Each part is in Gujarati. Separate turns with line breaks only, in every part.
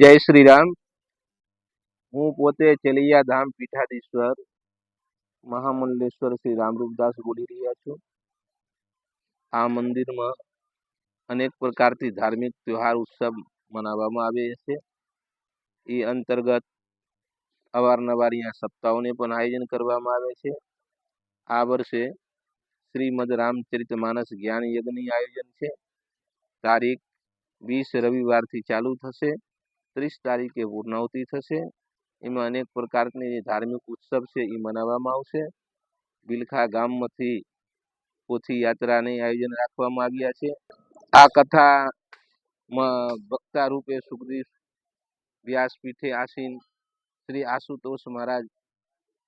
જય શ્રી રામ હું પોતે ચેલિયા ધામ પીઠાધીશ્વર, મહામંડલેશ્વર શ્રી રામરૂપદાસ બોલી રહ્યા છું. આ મંદિરમાં અનેક પ્રકારથી ધાર્મિક તહેવાર, ઉત્સવ મનાવવામાં આવે છે. એ અંતર્ગત અવારનવાર અહીંયા સપ્તાહોને પણ આયોજન કરવામાં આવે છે. આ વર્ષે શ્રીમદ રામચરિત માનસ જ્ઞાન યજ્ઞની આયોજન છે. તારીખ વીસ રવિવારથી ચાલુ થશે. ત્રીસ તારીખે પૂર્ણાવતી થશે. એમાં અનેક પ્રકારની જે ધાર્મિક ઉત્સવ છે એ મનાવવામાં આવશે. બિલખા ગામમાંથી પોથી યાત્રાની આયોજન રાખવામાં આવ્યા છે. આ કથામાં વક્તા રૂપે સુખદેવ વ્યાસપીઠે આસીન શ્રી આશુતોષ મહારાજ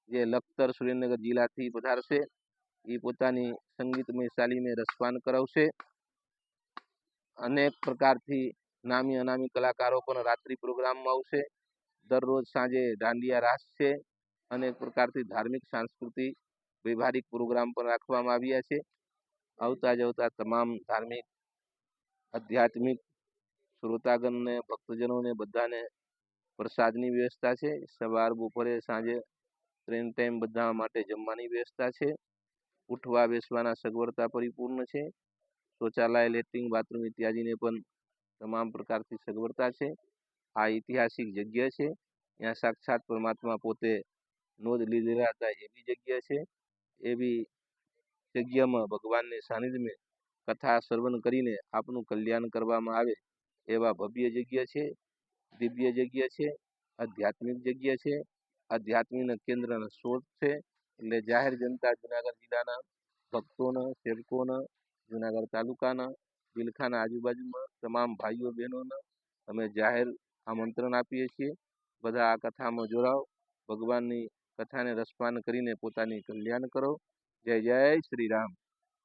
જે લખતર સુરેન્દ્રનગર જિલ્લાથી પધારશે. એ પોતાની સંગીતમય શાલીને રસપાન કરાવશે. અનેક પ્રકારથી નામી અનામી કલાકારો પણ રાત્રિ પ્રોગ્રામમાં આવશે. દરરોજ સાંજે દાંડિયા રાસ છે અનેક પ્રકારથી ધાર્મિક, સાંસ્કૃતિક વ્યવહારિક પ્રોગ્રામ પણ રાખવામાં આવ્યા છે. આવતા જવતા તમામ ધાર્મિક, આધ્યાત્મિક શ્રોતાગણને, ભક્તજનોને બધાને પ્રસાદની વ્યવસ્થા છે. સવાર, બપોરે, સાંજે ત્રણ ટાઈમ બધા માટે જમવાની વ્યવસ્થા છે. ઉઠવા, બેસવાના સગવડતા પરિપૂર્ણ છે. શૌચાલય લેટ્રિન બાથરૂમ ઇત્યાદિને પણ તમામ પ્રકારથી સગવડતા છે. આ ઐતિહાસિક જગ્યા છે. ત્યાં સાક્ષાત પરમાત્મા પોતે નોંધ લીધેલા હતા એવી જગ્યા છે. એવી જગ્યામાં ભગવાનને સાનિધ્યમાં કથા શ્રવણ કરીને આપનું કલ્યાણ કરવામાં આવે એવા ભવ્ય જગ્યા છે. દિવ્ય જગ્યા છે. આધ્યાત્મિક જગ્યા છે. આધ્યાત્મિક કેન્દ્રનો સ્ત્રોત છે. એટલે જાહેર જનતા જુનાગઢ જિલ્લાના ભક્તોના, સેવકોના, જુનાગઢ તાલુકાના બિલખાના આજુબાજુમાં તમામ ભાઈઓ બહેનોને અમે જાહેર આમંત્રણ આપીએ છીએ. બધા આ કથામાં જોડાઓ. ભગવાનની કથાને રસપાન કરીને પોતાની કલ્યાણ કરો. જય જય શ્રી રામ.